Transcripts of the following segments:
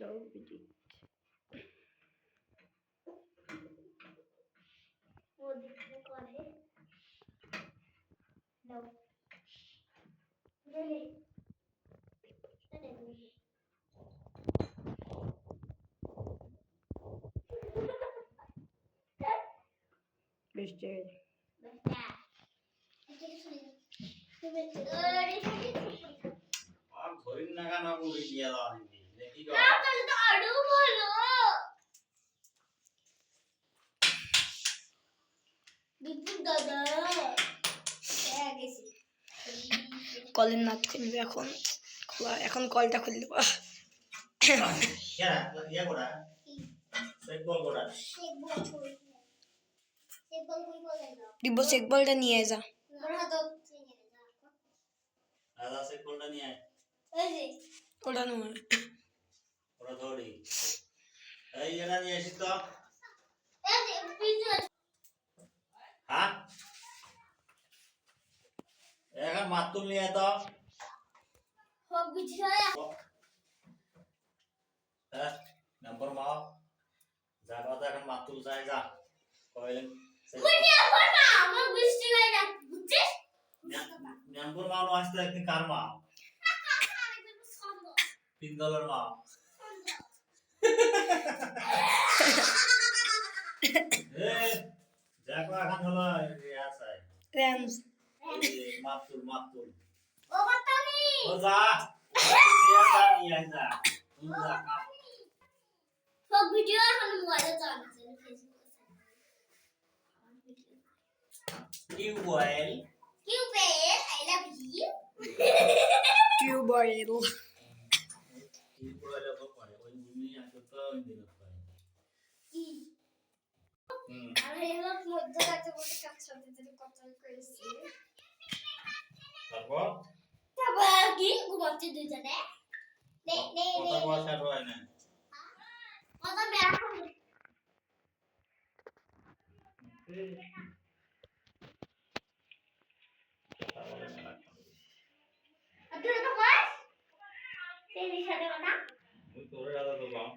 show edit. ও দিকে করে দাও গেলে এটা দিবি বৃষ্টি বাটা এটা শুনি তুমি ওরে আর ধরিন না কেন পুরি দিয়ে দাও নাকি দেখি গো না তাহলে তো আরও ভালো বিপুল দাদা হ্যাঁ গেছি কলের নাট খুলবে এখন। খোলা এখন কলটা খুলে দেবো দিব চেক বলটা নিয়ে যা। নিয়ে ওটা নয় ওরা ধরি। এই এটা নিয়ে এসিস তো। হ্যাঁ? এখন মাতুল নিয়ে তো। বিছায়া হ্যাঁ নম্বর মাও। যা কথা এখন মাতুল চাই যা কইলেন নম্বর মাও নো আসতে একদিন কার মা? তিন মা। এ দেখো এখন হলো ইয়া র্যামস এই মাতুল মাতুল। ও বাতানি ও যা। নিয়ে যা নিয়ে আয় যা তুই যা। হোক ভিডিও এখন মোবাইলে চালাচ্ছে ফেসবুকে টিউবওয়েল। কিউ পে আই লাভ ইউ তো পারে ওই ভূমি আসলে তো ওই দিন পারে কি? হুম আমি হলো মধ্যে রাতে বসে কাজ করতে যেতে কথা করেছি তারপর? তারপর কি? ঘুমাচ্ছে দুজনে। নে নে নে। কথা বলা হয় না কথা বের হবে তুই তো বল সেই সাথে কথা তোরে দাদা তো বাম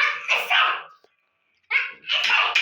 বৃষ্টি চুপ এক ডাঙ্গা কিন্তু ইয়া আমি নদীর তিনটে হয়েছে অন্যকে দাও এরা এখন মাছ তুলে নিতে ফোন না করে এ গন্ধে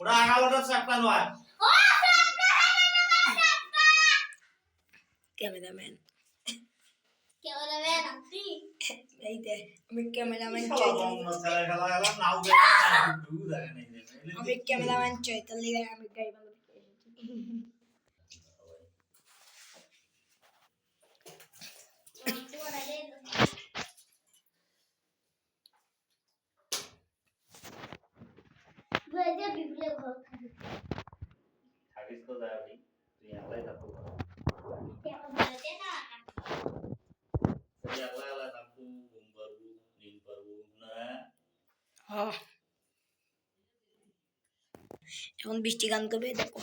ওটা আগালোটা চ্যাপ্টা নয়। ক্যামেরাম্যান। হবে রাত্রি এই দে আমি ক্যামেরাম্যান শালা চাই বন্ধ ছেলে খেলা খেলা নাও দেখে না ডুবু দেখে নাই আমি ক্যামেরাম্যান চাই আমি গাইব। Böyle bir bile korkarım. থাকিস তো যাবি তুই একলাই থাকবো Ya böyle না তুই একলাই একলাই থাকবো ঘুম পারবো নিন পারবো না এখন বৃষ্টি গান করবে দেখো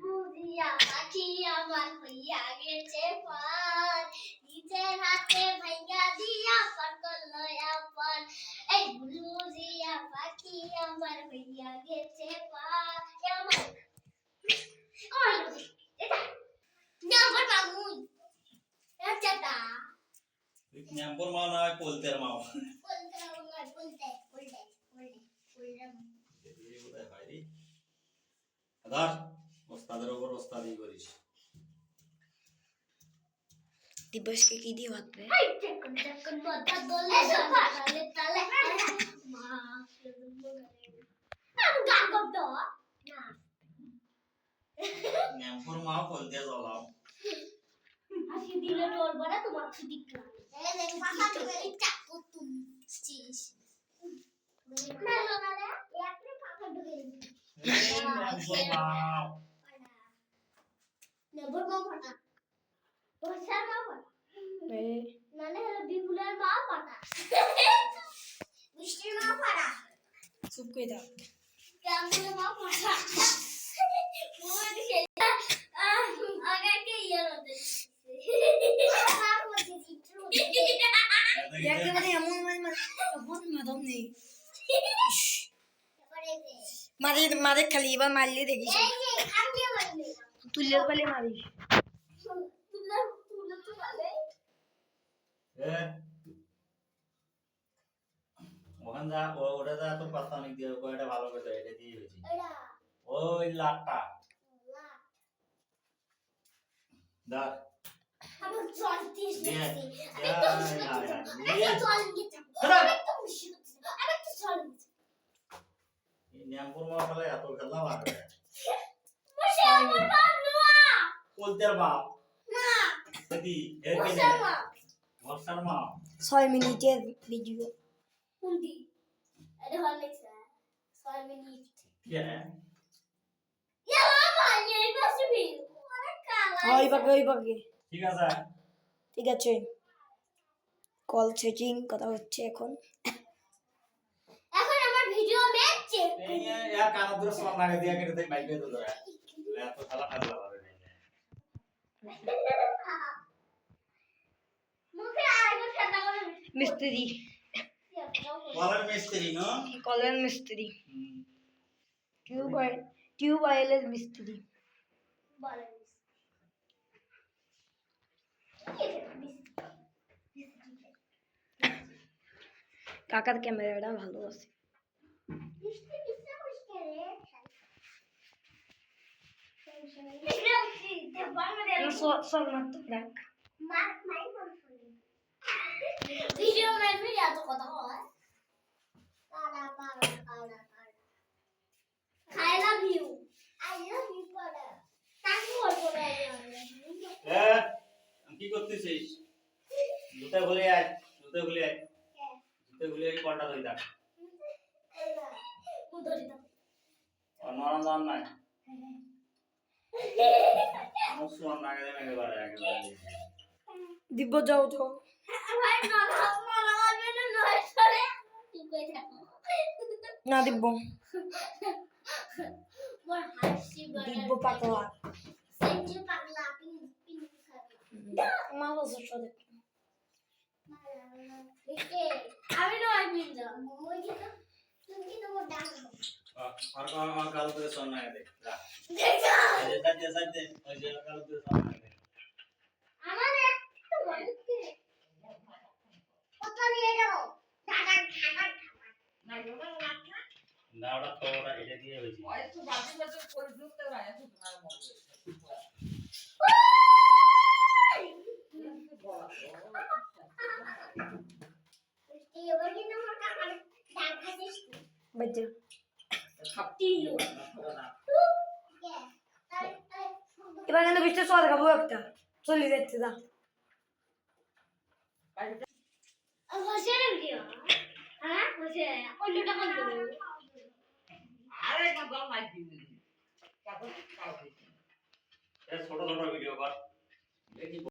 বুঝিয়া পাখি আমার হইয়া গেছে পার আমার হইয়া গেছে পার আমার ওই এটা নাম্বার কলতের এই বোধহয় ওস্তাদের ওপর ওস্তাদি করিস। Di başka gidiyor bak be. Forma con te solo. Así dile, Bárbara, tu maxi dicla. Eh, de pasar. মাদম নেই মারি মারে খালি এবার মারলে দেখিস এই যে আমি মারবে তুললে পালে মারিস তুলে তুলে তুলে এ ওখান যা ও ওটা যা তোর কথা অনেক দিয়ে ওটা ভালো করে এটা দিয়ে হয়েছে ওই লাটটা। দাঁড় আমার জল দিস বাবা এই বসে বি অনেক কালা ওই পাকে ওই পাকে ঠিক আছে। ঠিক আছে। কল সেটিং কথা হচ্ছে এখন। এখন আমার ভিডিও দেখছে এই ইয়া কানা দূর সমান লাগে দিয়া কেটে দেখ বাইক দিয়ে ধরে এত খেলা খেলা হবে মুখে করে মিস্ত্রি। বলার মিস্ত্রি নো কলের মিস্ত্রি টিউব টিউব অয়েলের মিস্ত্রি কাকার ক্যামেরাটা ভালো আছে সব মাত্র দেখ ভিডিও মেরে এত কথা কি করতেছিস? জুতা খুলে আয় জুতা খুলে আয়। জুতা খুলে আয় কলটা ধরে থাক। আর নরম দাম নাই। দিব্য যাও তো না দিব্য। দিব্য পাতলা। আমার বছর সাথে আমি নয় পিন্ডা তুমি তো মোটা আর আর কাল করে সোন না গেলে যা দেখো যে সাথে ওই যে কাল করে সোন না আমার একটা বলতে কত নিয়ে যাও টাকা টাকা না ওটা তো ওটা এটা দিয়ে হয়েছে এবার খাব একটা চলে যাচ্ছে যা হ্যাঁ ছোট ছোট ভিডিও